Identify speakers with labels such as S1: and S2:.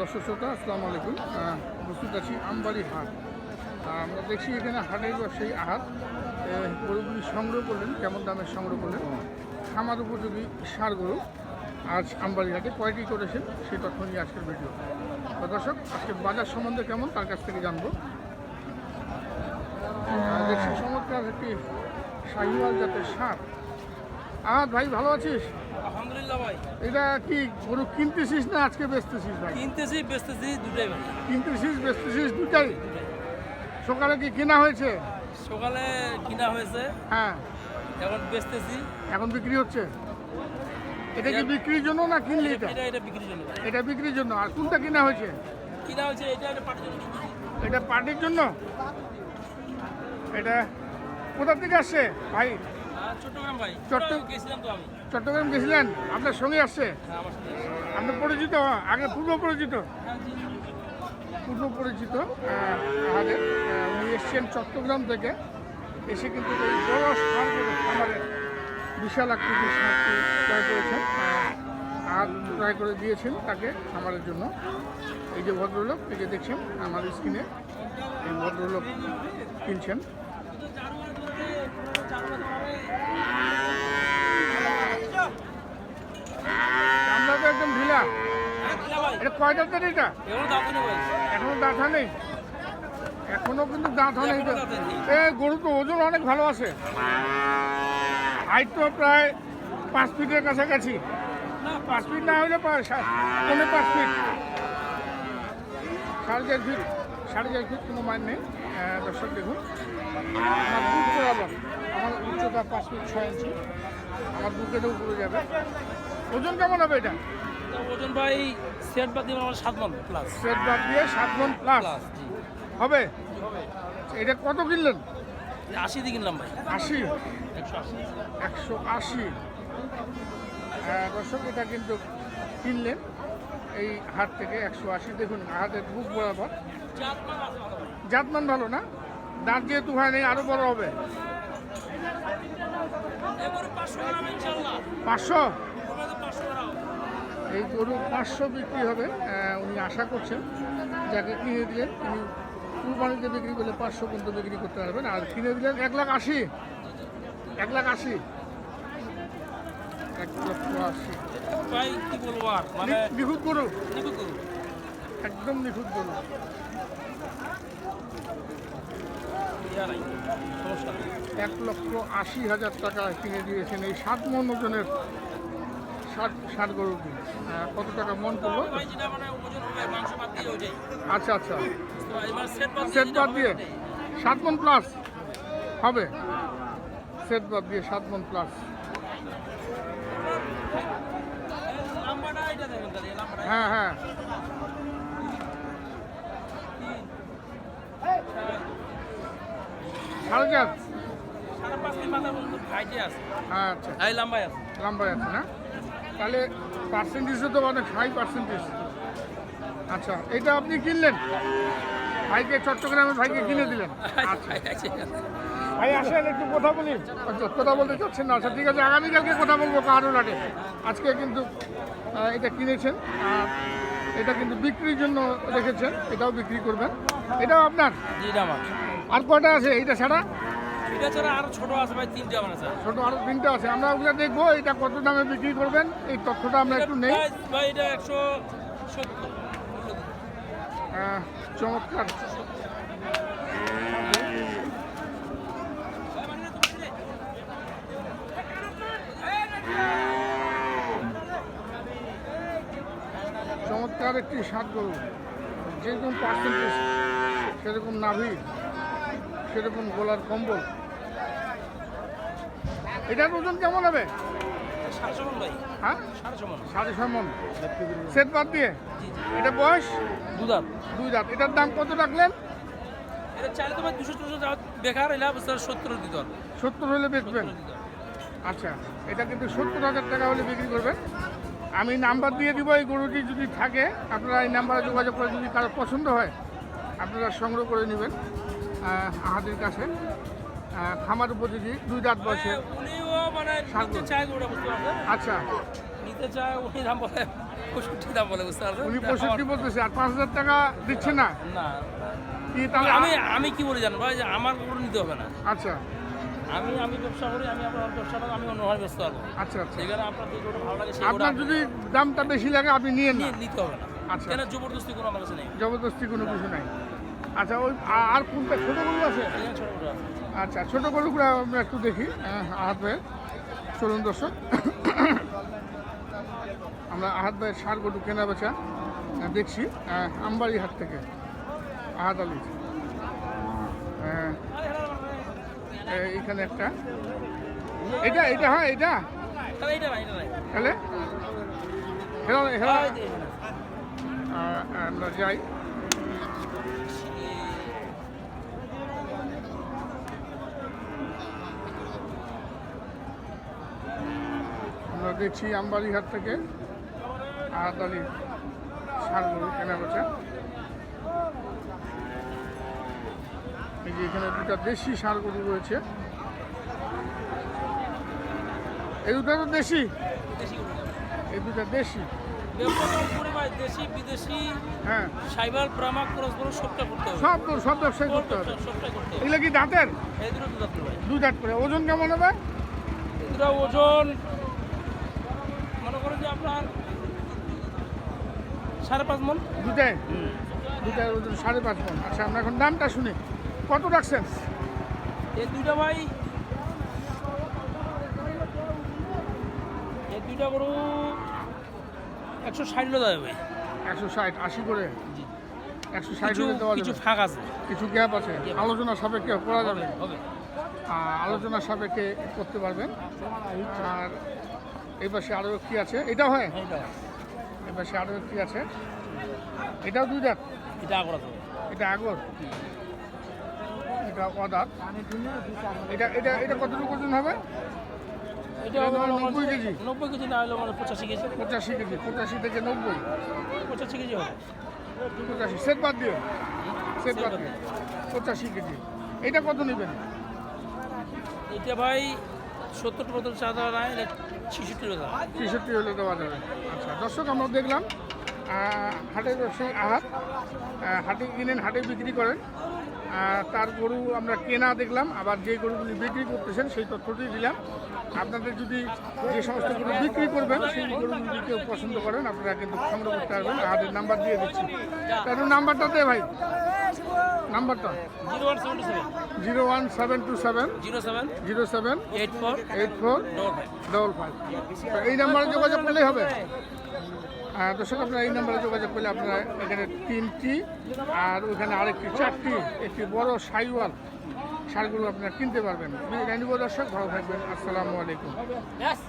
S1: দর্শক শ্রোতা আসসালামু আলাইকুম। উপস্থিত আছি আমবাড়ি হাট। আমরা দেখছি এখানে হাটের ব্যবসায়ী আহাত আহ, গরুগুলি সংগ্রহ করলেন কেমন দামে সংগ্রহ করলেন খামার উপযোগী সার গরু আজ আমবাড়ি হাটে কয়টি করেছেন সেই নিয়ে আজকের ভিডিও। দর্শক আজকের বাজার সম্বন্ধে কেমন তার কাছ থেকে জানব। দেখছি চমৎকার একটি শাহিওয়াল জাতের সার। আহাত ভাই ভালো আছিস? এটা কি গরু কিনতেছিস না আজকে বেচতেছিস ভাই?
S2: কিনতেছি বেচতেছি দুটাই ভাই।
S1: কিনতেছিস বেচতেছিস দুটাই? সকালে কি কেনা হয়েছে?
S2: সকালে কিনা হয়েছে।
S1: হ্যাঁ।
S2: এখন বেচতেছি।
S1: এখন বিক্রি হচ্ছে? এটা কি বিক্রির জন্য না কিনলি এটা?
S2: এটা এটা বিক্রির জন্য
S1: এটা বিক্রির জন্য। আর কোনটা কিনা হয়েছে?
S2: কিনা হয়েছে এটা এটা পাটির জন্য
S1: এটা পার্টির জন্য? এটা কোথা থেকে আসছে? ভাই?
S2: চট্টগ্রাম ভাই। চট্টগ্রাম গেছিলাম তো আমি।
S1: চট্টগ্রাম গেছিলেন? আপনার সঙ্গে আসছে আপনি পরিচিত? আগে পূর্ব পরিচিত। পূর্ব পরিচিত আমাদের উনি এসছেন চট্টগ্রাম থেকে। এসে কিন্তু এই বড় খামারের বিশাল আকৃতির সারটি ক্রয় করেছেন আর ক্রয় করে দিয়েছেন তাকে খামারের জন্য। এই যে ভদ্রলোক, এই যে দেখছেন, আমার স্ক্রিনে এই ভদ্রলোক কিনছেন। আমরা ঢিলা। এটা কয়টা দেন এটা? এখনও দাঁত নেই এখনও কিন্তু দাঁত নেই এ গরু তো ওজন অনেক ভালো আছে। হাইট তো প্রায় পাঁচ ফিটের কাছাকাছি।
S2: না
S1: পাঁচ ফিট না হলে সা- পাঁচ ফিট। সাড়ে চার ফিট সাড়ে চার ফিট কোনো মান নেই। দর্শক দেখুন। আমার বুক বরাবর আমার উচ্চতা পাঁচ ফিট ছয় ইঞ্চি। আমার বুকেরও উপরে যাবে। ওজন কেমন হবে এটা?
S2: ওজন ভাই সেট বাদ দিয়ে আমার সাত মান প্লাস
S1: সেট বাদ দিয়ে সাত মন প্লাস হবে? এটা কত কিনলেন?
S2: আশি দিয়ে কিনলাম ভাই।
S1: আশি?
S2: একশো আশি।
S1: আশি। দর্শক এটা কিন্তু কিনলেন। এই হাট থেকে একশো আশি। দেখুন হাটের বুক বরাবর।
S2: মান
S1: জাতমান ভালো না? দাঁত যেহেতু হয়নি আরও বড় হবে।
S2: পাঁচশো?
S1: এই গরু পাঁচশো বিক্রি হবে উনি আশা করছেন যাকে কিনে দিলেন তিনি কুরবানিতে বিক্রি করলে পাঁচশো পর্যন্ত বিক্রি করতে পারবেন আর কিনে দিলেন এক লাখ আশি। এক লাখ আশি। এক লক্ষ আশি।
S2: ভাই কি বলব আর? মানে
S1: নিখুঁত গরু।
S2: নিখুঁত করু
S1: একদম নিখুঁত গরু। এক লক্ষ আশি হাজার টাকা কিনে দিয়েছেন এই সাত মন ওজনের ষাট ষাট গরুটি আহ, কত টাকা মন
S2: ওইটাই
S1: আচ্ছা আচ্ছা।
S2: সেট বাদ
S1: দিয়ে? সাত মন প্লাস হবে। সেট বাদ দিয়ে সাত মন প্লাস হ্যাঁ হ্যাঁ। সাড়ে চার?
S2: সাড়ে পাঁচ দিন মাথা পর্যন্ত আছে।
S1: আচ্ছা।
S2: এই লম্বাই আছে।
S1: লম্বাই আছে না? তাহলে পার্সেন্টেজও তো অনেক হাই পার্সেন্টেজ আচ্ছা এটা আপনি কিনলেন? ভাইকে চট্টগ্রামের ভাইকে কিনে দিলেন। আচ্ছা। ভাই আসেন একটু কথা বলি। আচ্ছা কথা বলতে চাচ্ছেন না। আচ্ছা ঠিক আছে আগামীকালকে কথা বলব কাহারুলাটে আজকে কিন্তু এটা কিনেছেন আর এটা কিন্তু বিক্রির জন্য রেখেছেন এটাও বিক্রি করবেন। এটাও আপনার? আর কয়টা আছে এইটা ছাড়া?
S2: এটা ছাড়া আরও ছোট আছে ভাই তিনটে আমার আছে।
S1: ছোট আরও তিনটা আছে। আমরা ওগুলো দেখব এটা কত দামে বিক্রি করবেন এই তথ্যটা আমরা একটু নেই।
S2: ভাই- ভাই এটা একশো সত্তর।
S1: চমৎকার। চমৎকার একটি স্বাদ গরু। যেরকম পার্সেন্টেজ সেরকম নাভি। সেরকম গোলার কম্বল। এটার ওজন কেমন হবে? হ্যাঁ?
S2: সাড়ে
S1: ছয় মন। সেট বাদ দিয়ে? এটা বয়স? দুই দাঁত। এটার দাম কত রাখলেন?
S2: এটা চাইলে তো দুশো বেকার এলা সত্তর দিতে হবে
S1: সত্তর হলে বেচবেন? আচ্ছা এটা কিন্তু সত্তর হাজার টাকা হলে বিক্রি করবেন। আমি নাম্বার দিয়ে দিব এই গরুটি যদি থাকে আপনারা এই নাম্বারে যোগাযোগ করে যদি কারও পছন্দ হয় আপনারা সংগ্রহ করে নেবেন। আমাদের কাছে। খামার উপযোগী দুই দাঁত বয়সে
S2: উনিও মানে
S1: আচ্ছা।
S2: নিতে চায় উনি দাম বলে পঁয়ষট্টি দাম বলে বুঝতে পারছেন?
S1: উনি পঁয়ষট্টি বলতেছে আর পাঁচ হাজার টাকা দিচ্ছে না?
S2: না।
S1: কি তাহলে
S2: আমি আমি কি বলি জানো ভাই যে আমার নিতে হবে না।
S1: আচ্ছা।
S2: আমি আমি ব্যবসা করি আমি আপনার ব্যবসা করি আমি অন্যভাবে ব্যস্ত পারব
S1: আচ্ছা আচ্ছা।
S2: আপনার যে গরুটা ভালো লাগে
S1: আপনার যদি দামটা বেশি লাগে আপনি
S2: নিয়ে নিতে হবে না।
S1: আচ্ছা।
S2: কেন জবরদস্তি কোনো আমার কাছে নেই?
S1: জবরদস্তি কোনো কিছু নাই। আচ্ছা ওই আর কোনটা? ছোটো গরু আছে। আচ্ছা ছোটো গরুগুলো আমরা একটু দেখি। আহ, আহাত ভাইয়ের। চলুন দর্শক। আমরা আহাত ভাইয়ের সার গরু কেনা বেচা দেখছি। আমবাড়ি হাট থেকে। আহাত আলী। এইখানে একটা। এটা এটা হ্যাঁ এটা।
S2: তাহলে?
S1: হেলা হেলা আমরা যাই আমরা দেখছি আমবাড়িহাট থেকে। আহাতালি সার গরু কেনা বেচা। এই যে এখানে দুটা দেশি সার গরু রয়েছে। এই দুটা তো দেশি? এই দুটা দেশি?
S2: দেশি বিদেশি
S1: হ্যাঁ।
S2: সাইবার ক্রস সবটা করতে হবে।
S1: সব তো সব ব্যবসায় করতে হবে।
S2: সবটাই করতে হবে।
S1: এগুলো কি দাঁতের?
S2: এই দুটো
S1: দুই দাঁত করে। ওজন কেমন হবে?
S2: এগুলো ওজন মনে করেন যে আপনার সাড়ে পাঁচ মন?
S1: দুটায় ওজন সাড়ে পাঁচ মন। আচ্ছা আমরা এখন দামটা শুনি। কত রাখছেন?
S2: এই দুইটা ভাই এই দুইটা গরু একশো ষাট হলে দেবে ভাই
S1: একশো ষাট আশি করে? একশো ষাট দেওয়া
S2: কিছু
S1: যাবে।
S2: ফাঁক আছে।
S1: কিছু গ্যাপ আছে। আলোচনা সাপেক্ষে করা যাবে। আর আলোচনা সাপেক্ষে করতে পারবেন। আর এই পাশে আরও একটি আছে। এটা হয়?
S2: এইটা
S1: এই পাশে আরও একটি আছে। এটাও দুই দাঁত?
S2: এটা আগর
S1: এটা আগর? এটা অদাঁত। এটা এটা এটা কতটুকু ওজন হবে?
S2: এটা
S1: নব্বই কেজি?
S2: নব্বই কেজি না হলে মানে পঁচাশি কেজি।
S1: পঁচাশি কেজি পঁচাশি থেকে নব্বই।
S2: পঁচাশি কেজি হবে।
S1: পঁচাশি। সেট বাদ দিয়ে সেট বাদ দিয়ে পঁচাশি কেজি। এটা কত নেবেন?
S2: এটা ভাই সত্তর পঁচাত্তর চা দেওয়া ছিষট্টি টাকা
S1: তেষট্টি হলে দেওয়া যাবে। আচ্ছা দর্শক, আমরা দেখলাম হাটের ব্যবসায়ী আহাত হাটে কিনেন, হাটে বিক্রি করেন। তার গরু আমরা কেনা দেখলাম, আবার যে গরুগুলি বিক্রি করতেছেন সেই তথ্যটি দিলাম। আপনাদের যদি যে সমস্ত গরু বিক্রি করবেন, সেই গরুগুলি কেউ পছন্দ করেন, আপনারা কিন্তু সংগ্রহ করতে পারবেন। হাটের নাম্বার দিয়ে দিচ্ছি। কেন নাম্বারটা দে ভাই। নাম্বারটা?
S2: Zero one seven
S1: two seven.
S2: Zero seven.
S1: Zero seven
S2: eight four.
S1: Double five. এই নাম্বারে যোগাযোগ করলেই হবে। আর দর্শক, আপনারা এই নাম্বারে যোগাযোগ করলে আপনারা এখানে তিনটি আর ওখানে আরেকটি, চারটি, একটি বড় সাইওয়াল সারগুলো আপনারা কিনতে পারবেন। বিরিয়ানি দর্শক, ভালো থাকবেন। আসসালামু আলাইকুম।